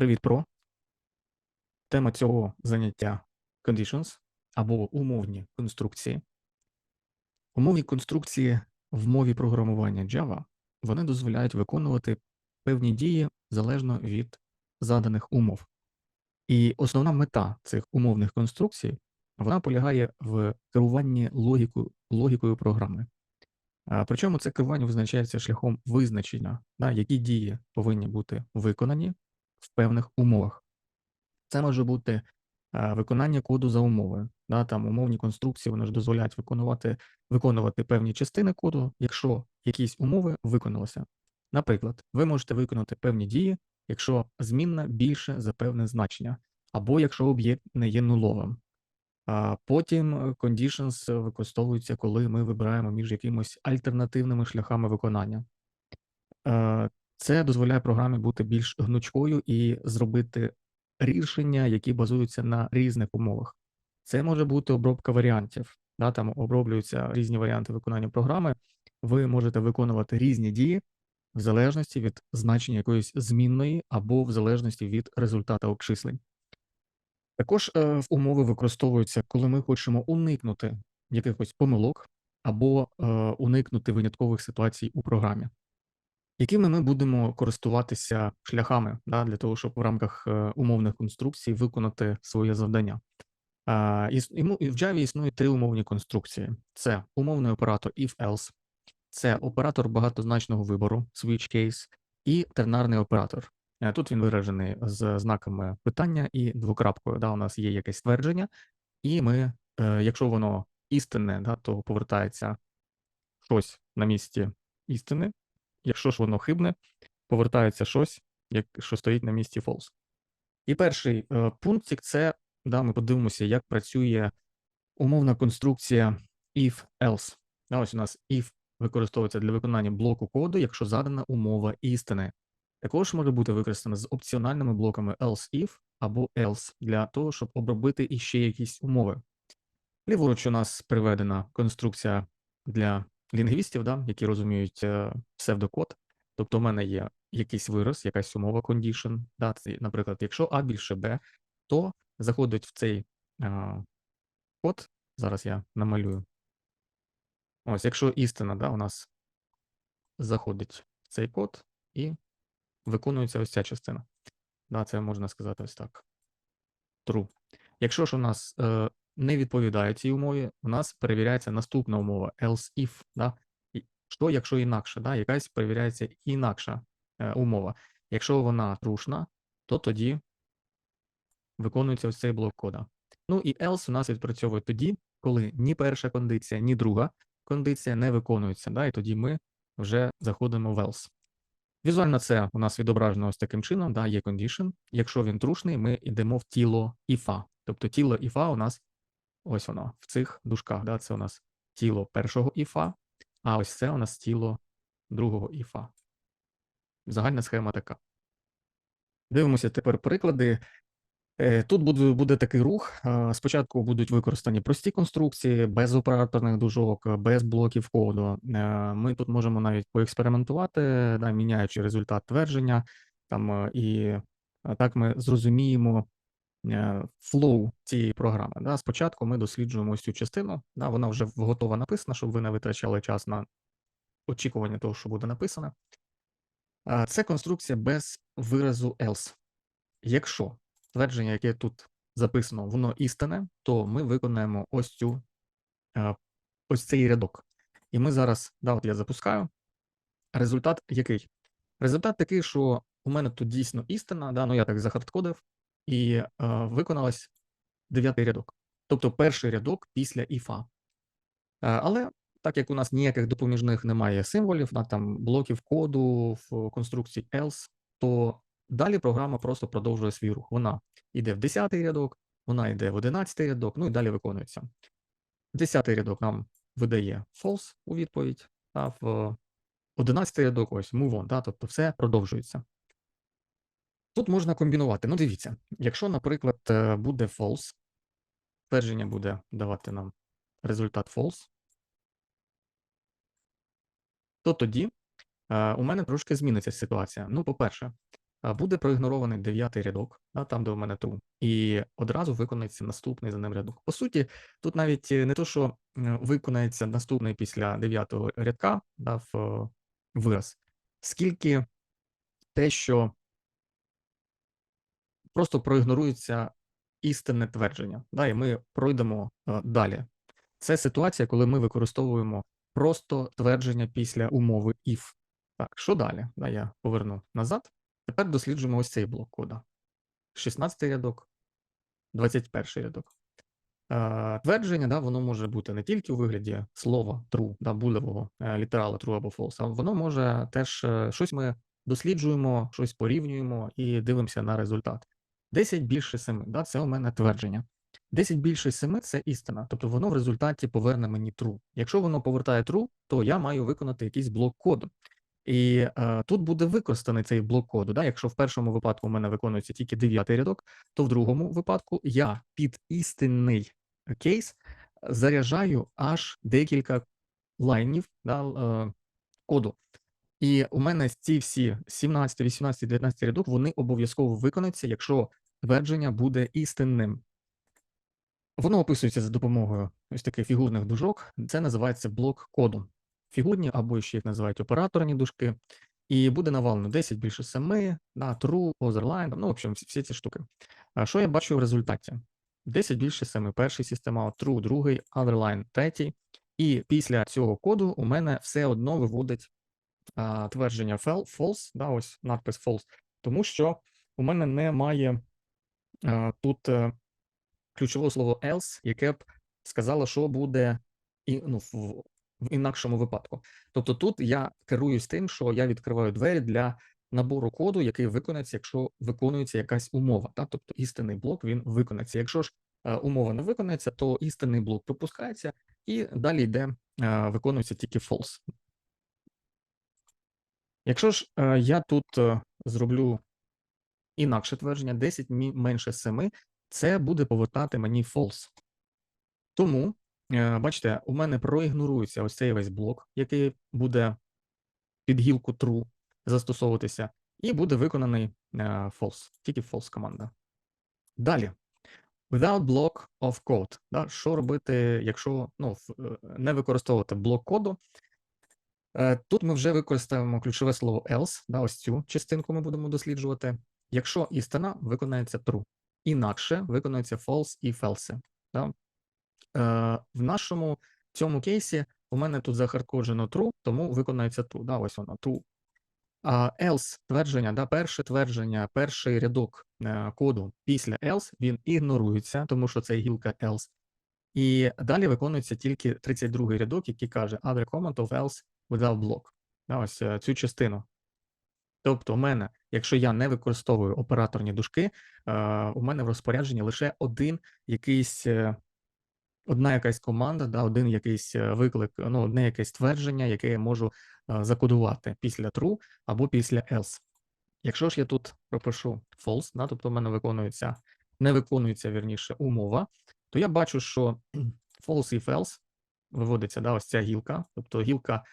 Привіт, про. Тема цього заняття conditions або умовні конструкції. Умовні конструкції в мові програмування Java вони дозволяють виконувати певні дії залежно від заданих умов. І основна мета цих умовних конструкцій вона полягає в керуванні логіку, логікою програми. Причому це керування визначається шляхом визначення, да, які дії повинні бути виконані в певних умовах. Це може бути е, виконання коду за умовою. Да, там умовні конструкції вони ж дозволяють виконувати, виконувати певні частини коду, якщо якісь умови виконалися. Наприклад, ви можете виконати певні дії, якщо змінна більше за певне значення, або якщо об'єкт не є нуловим. А Потім е, conditions використовуються, коли ми вибираємо між якимось альтернативними шляхами виконання. Це дозволяє програмі бути більш гнучкою і зробити рішення, які базуються на різних умовах. Це може бути обробка варіантів. Да, Там оброблюються різні варіанти виконання програми. Ви можете виконувати різні дії в залежності від значення якоїсь змінної або в залежності від результата обчислень. Також е, в умови використовуються, коли ми хочемо уникнути якихось помилок або е, уникнути виняткових ситуацій у програмі якими ми будемо користуватися шляхами да, для того, щоб в рамках е, умовних конструкцій виконати своє завдання. І в Java існує три умовні конструкції: це умовний оператор if-else, це оператор багатозначного вибору, switch case, і тернарний оператор. Е, Тут він виражений з знаками питання і двокрапкою. Да, у нас є якесь твердження, і ми, е, якщо воно істинне, да, то повертається щось на місці істини, Якщо ж воно хибне, повертається щось, як, що стоїть на місці false. І перший е, пунктик це да, ми подивимося, як працює умовна конструкція if-else. Да, ось у нас if використовується для виконання блоку коду, якщо задана умова істини. Також може бути використана з опціональними блоками else-if або else для того, щоб обробити іще якісь умови. Ліворуч у нас приведена конструкція для лінгвістів, да, які розуміють е, псевдокод. Тобто, в мене є якийсь вираз, якась умова condition. Да, це, наприклад, якщо А більше Б, то заходить в цей е, код. Зараз я намалюю. Ось, якщо істина, да, у нас заходить в цей код і виконується ось ця частина. Да, Це можна сказати ось так. True. Якщо ж у нас е, не відповідає цій умові, у нас перевіряється наступна умова else if. Да? Що, якщо інакше, да? якась перевіряється інакша е, умова. Якщо вона трушна, то тоді виконується ось цей блок кода. Ну і else у нас відпрацьовує тоді, коли ні перша кондиція, ні друга кондиція не виконується. Да? І тоді ми вже заходимо в else. Візуально це у нас відображено ось таким чином, да, є condition. Якщо він трушний, ми йдемо в тіло іфа. Тобто тіло іфа у нас ось воно в цих дужках. Да, Це у нас тіло першого іфа, а ось це у нас тіло другого іфа. Загальна схема така. Дивимося тепер приклади. Е, тут буде буде такий рух. Спочатку будуть використані прості конструкції, без операторних дужок, без блоків коду. Е, ми тут можемо навіть поекспериментувати, да, міняючи результат твердження, там, е, і так ми зрозуміємо флоу цієї програми. Да. Спочатку ми досліджуємо ось цю частину, да, вона вже готова написана, щоб ви не витрачали час на очікування того, що буде написано. Це конструкція без виразу else. Якщо твердження, яке тут записано, воно істинне, то ми виконаємо ось цю ось цей рядок. І ми зараз, да, от я запускаю. Результат який? Результат такий, що у мене тут дійсно істина, да, ну я так захардкодив, і е, виконалась дев'ятий рядок. Тобто перший рядок після іфа. Е, але так як у нас ніяких допоміжних немає символів, да, там блоків коду в конструкції else, то далі програма просто продовжує свій рух. Вона йде в 10 рядок, вона йде в 11 рядок, ну і далі виконується. 10 рядок нам видає false у відповідь, а в 11 рядок ось move on, да, тобто все продовжується. Тут можна комбінувати. Ну, дивіться, якщо, наприклад, е, буде false, твердження буде давати нам результат false, то тоді е, у мене трошки зміниться ситуація. Ну, по-перше, буде проігнорований дев'ятий рядок, да, там, де у мене true, і одразу виконається наступний за ним рядок. По суті, тут навіть е, не то, що виконається наступний після дев'ятого рядка, да, в е, вираз, скільки те, що просто проігнорується істинне твердження, да, і ми пройдемо е, далі. Це ситуація, коли ми використовуємо просто твердження після умови if. Так, що далі? Да, я поверну назад. Тепер досліджуємо ось цей блок кода. 16 рядок, 21 рядок. Е, Твердження, да, воно може бути не тільки у вигляді слова true, да, булевого е, літерала true або false, а воно може теж щось ми досліджуємо, щось порівнюємо і дивимося на результат. 10 більше 7, да, це у мене твердження. 10 більше 7 – це істина, тобто воно в результаті поверне мені true. Якщо воно повертає true, то я маю виконати якийсь блок коду. І е, тут буде використаний цей блок коду. Да? Якщо в першому випадку у мене виконується тільки дев'ятий рядок, то в другому випадку я під істинний кейс заряджаю аж декілька лайнів да, е, коду. І у мене ці всі 17, 18, 19 рядок вони обов'язково виконаються, якщо твердження буде істинним. Воно описується за допомогою ось таких фігурних дужок. Це називається блок коду. Фігурні або ще їх називають операторні дужки. І буде навалено 10 більше 7, на true, otherline, ну, в общем, всі, ці штуки. А що я бачу в результаті? 10 більше 7, перший система, true, другий, otherline, третій. І після цього коду у мене все одно виводить а, твердження false, да, ось надпис false, тому що у мене немає а, тут е, ключового слова else, яке б сказало, що буде і, ну, в, в інакшому випадку. Тобто тут я керуюсь тим, що я відкриваю двері для набору коду, який виконається, якщо виконується якась умова. Та? Тобто істинний блок він виконається. Якщо ж е, умова не виконається, то істинний блок пропускається і далі йде, е, виконується тільки false. Якщо ж е, я тут е, зроблю інакше твердження, 10 мі- менше 7, це буде повертати мені false. Тому, е, бачите, у мене проігнорується ось цей весь блок, який буде під гілку true застосовуватися, і буде виконаний false, тільки false команда. Далі. Without block of code. Да, що робити, якщо ну, не використовувати блок коду? Е, Тут ми вже використаємо ключове слово else, да, ось цю частинку ми будемо досліджувати. Якщо істина виконається true, інакше виконується false і false. Да? Е, В нашому цьому кейсі у мене тут захардкоджено true, тому виконається true. Да, ось воно true. А else твердження, да, перше твердження, перший рядок е, коду після else він ігнорується, тому що це гілка else. І далі виконується тільки 32-й рядок, який каже other comment of else without block. Да, ось е, цю частину. Тобто, у мене, якщо я не використовую операторні дужки, е, у мене в розпорядженні лише один якийсь, е, одна якась команда, да, один якийсь виклик, ну, одне якесь твердження, яке я можу закодувати після true або після else. Якщо ж я тут пропишу false, да, тобто в мене виконується, не виконується вірніше умова, то я бачу, що false і false виводиться да, ось ця гілка, тобто гілка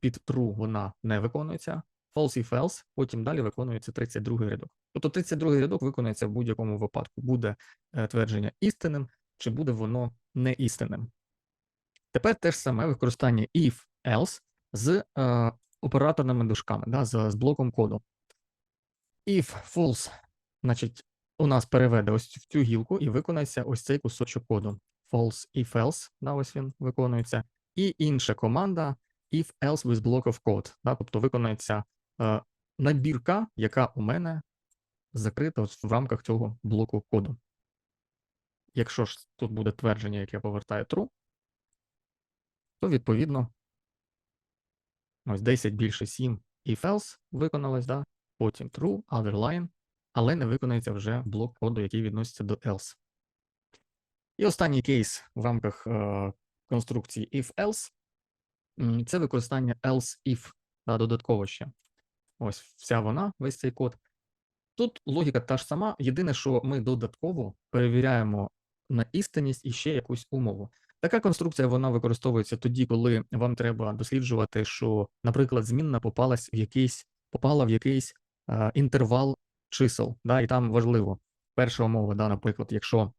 під true вона не виконується, false і false, потім далі виконується 32 рядок. Тобто 32 рядок виконується в будь-якому випадку. Буде е, твердження істинним, чи буде воно не істинним. Тепер те ж саме використання if, else з е, операторними дужками, да, з, з блоком коду. If false, значить, у нас переведе ось в цю гілку і виконається ось цей кусочок коду. False if else, да, ось він виконується. І інша команда if else with block of code, да, тобто виконається е, набірка, яка у мене закрита в рамках цього блоку коду. Якщо ж тут буде твердження, яке повертає true, то відповідно ось 10 більше 7 if else виконалось, да? потім true, other line, але не виконається вже блок коду, який відноситься до else. І останній кейс в рамках е, конструкції if else це використання else if да, додатково ще. Ось вся вона, весь цей код. Тут логіка та ж сама. Єдине, що ми додатково перевіряємо на істинність і ще якусь умову. Така конструкція вона використовується тоді, коли вам треба досліджувати, що, наприклад, змінна попалась в якийсь, попала в якийсь е, інтервал чисел. Да, і там важливо перша умова, да, наприклад, якщо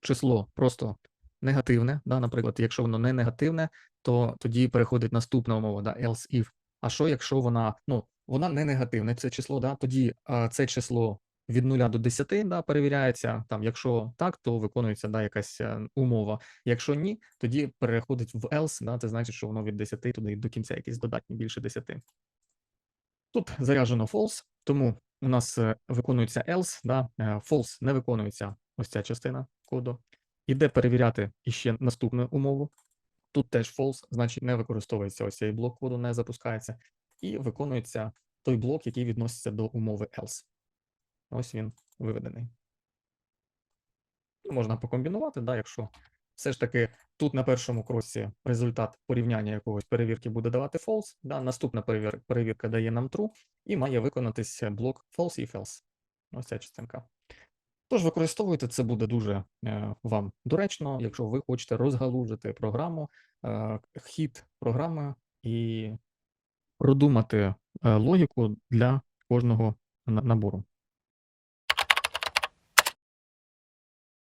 число просто негативне, да, наприклад, якщо воно не негативне, то тоді переходить наступна умова, да, else if. А що, якщо вона, ну, вона не негативне, це число, да, тоді а, це число від 0 до 10 да, перевіряється. Там, якщо так, то виконується да, якась е, умова. Якщо ні, тоді переходить в else, да, це значить, що воно від 10 туди до кінця якісь додатні більше 10. Тут заряджено false, тому у нас е, виконується else, да, е, false не виконується ось ця частина коду. Іде перевіряти іще наступну умову. Тут теж false, значить не використовується ось цей блок коду, не запускається, і виконується той блок, який відноситься до умови else. Ось він виведений. Можна покомбінувати, да, якщо все ж таки тут на першому кросі результат порівняння якогось перевірки буде давати false, да, наступна перевір- перевірка дає нам true, і має виконатись блок false і else. Ось ця частинка. Тож використовуйте, це буде дуже е, вам доречно, якщо ви хочете розгалужити програму, е, хід програми і продумати е, логіку для кожного на- набору.